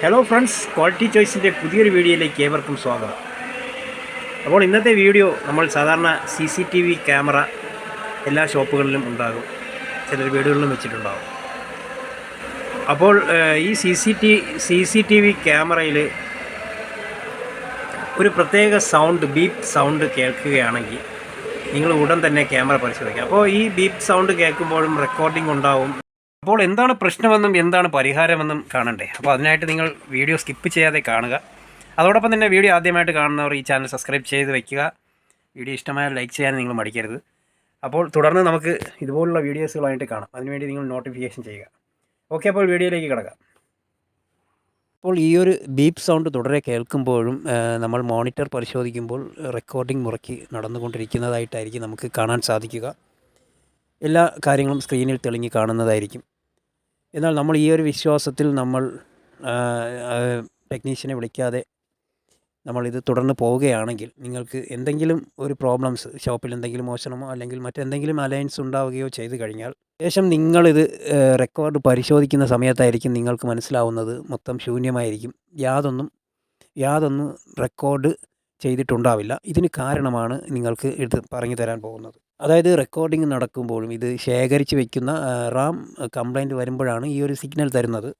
Hello friends quality ചോയ്സിന്റെ പുതിയൊരു വീഡിയോയിലേക്ക് ഏവർക്കും സ്വാഗതം. അപ്പോൾ ഇന്നത്തെ വീഡിയോ നമ്മൾ സാധാരണ C C T V camera എല്ലാ ഷോപ്പുകളിലും ഉണ്ടാകും. ചില വീടുകളിലും വെച്ചിട്ടുണ്ടാകും. അപ്പോൾ ഈ C C T C C T V ക്യാമറയിൽ ഒരു പ്രത്യേക സൗണ്ട് ബീപ്പ് സൗണ്ട് കേൾക്കുകയാണെങ്കിൽ നിങ്ങൾ ഉടൻ തന്നെ ക്യാമറ പരിശോധിക്കുക അപ്പോൾ ഈ ബീപ്പ് സൗണ്ട് കേൾക്കുമ്പോഴും റെക്കോർഡിംഗ് ഉണ്ടാവും. അപ്പോൾ എന്താണ് പ്രശ്നമെന്നും എന്താണ് പരിഹാരമെന്നും കാണണ്ടേ. അപ്പോൾ അതിനായിട്ട് നിങ്ങൾ വീഡിയോ സ്കിപ്പ് ചെയ്യാതെ കാണുക. അതോടൊപ്പം തന്നെ വീഡിയോ ആദ്യമായിട്ട് കാണുന്നവർ ഈ ചാനൽ സബ്സ്ക്രൈബ് ചെയ്ത് വെക്കുക. വീഡിയോ ഇഷ്ടമായാൽ ലൈക്ക് ചെയ്യാൻ നിങ്ങൾ മടിക്കരുത്. അപ്പോൾ തുടർന്ന് നമുക്ക് ഇതുപോലുള്ള വീഡിയോസുകളായിട്ട് കാണാം. അതിനുവേണ്ടി നിങ്ങൾ നോട്ടിഫിക്കേഷൻ ചെയ്യുക. ഓക്കെ അപ്പോൾ വീഡിയോയിലേക്ക് കിടക്കാം. അപ്പോൾ ഈ ഒരു ബീപ്പ് സൗണ്ട് തുടരെ കേൾക്കുമ്പോഴും നമ്മൾ മോണിറ്റർ പരിശോധിക്കുമ്പോൾ റെക്കോർഡിംഗ് മുറയ്ക്ക് നടന്നുകൊണ്ടിരിക്കുന്നതായിട്ടായിരിക്കും നമുക്ക് കാണാൻ സാധിക്കുക. എല്ലാ കാര്യങ്ങളും സ്ക്രീനിൽ തെളിഞ്ഞ് കാണുന്നതായിരിക്കും. എന്നാൽ നമ്മൾ ഈ ഒരു വിശ്വാസത്തിൽ നമ്മൾ ടെക്നീഷ്യനെ വിളിക്കാതെ നമ്മളിത് തുടർന്ന് പോവുകയാണെങ്കിൽ നിങ്ങൾക്ക് എന്തെങ്കിലും ഒരു പ്രോബ്ലംസ് ഷോപ്പിൽ എന്തെങ്കിലും മോഷണമോ അല്ലെങ്കിൽ മറ്റെന്തെങ്കിലും അലയൻസ് ഉണ്ടാവുകയോ ചെയ്തു കഴിഞ്ഞാൽ ശേഷം നിങ്ങളിത് റെക്കോർഡ് പരിശോധിക്കുന്ന സമയത്തായിരിക്കും നിങ്ങൾക്ക് മനസ്സിലാവുന്നത് മൊത്തം ശൂന്യമായിരിക്കും. യാതൊന്നും യാതൊന്നും റെക്കോർഡ് ചെയ്തിട്ടുണ്ടാവില്ല. ഇതിന് കാരണമാണ് നിങ്ങൾക്ക് ഇത് പറഞ്ഞു തരാൻ പോകുന്നത്. അതായത് റെക്കോർഡിംഗ് നടക്കുമ്പോഴും ഇത് ശേഖരിച്ച് വയ്ക്കുന്ന റാം കംപ്ലൈന്റ് വരുമ്പോഴാണ് ഈ ഒരു സിഗ്നൽ തരുന്നത്.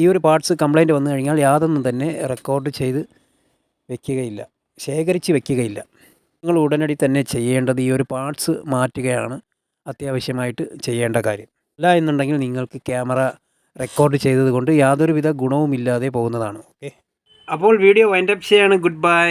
ഈ ഒരു പാർട്സ് കംപ്ലൈന്റ് വന്നു കഴിഞ്ഞാൽ യാതൊന്നും തന്നെ റെക്കോർഡ് ചെയ്ത് വെക്കുകയില്ല. ശേഖരിച്ച് വെക്കുകയില്ല. നിങ്ങൾ ഉടനടി തന്നെ ചെയ്യേണ്ടത് ഈ ഒരു പാർട്സ് മാറ്റുകയാണ് അത്യാവശ്യമായിട്ട് ചെയ്യേണ്ട കാര്യം. അല്ല എന്നുണ്ടെങ്കിൽ നിങ്ങൾക്ക് ക്യാമറ റെക്കോർഡ് ചെയ്തത് കൊണ്ട് യാതൊരുവിധ ഗുണവുമില്ലാതെ പോകുന്നതാണ്. ഓക്കെ അപ്പോൾ വീഡിയോ വൈൻഡപ്പ് ചെയ്യാണ്. Good bye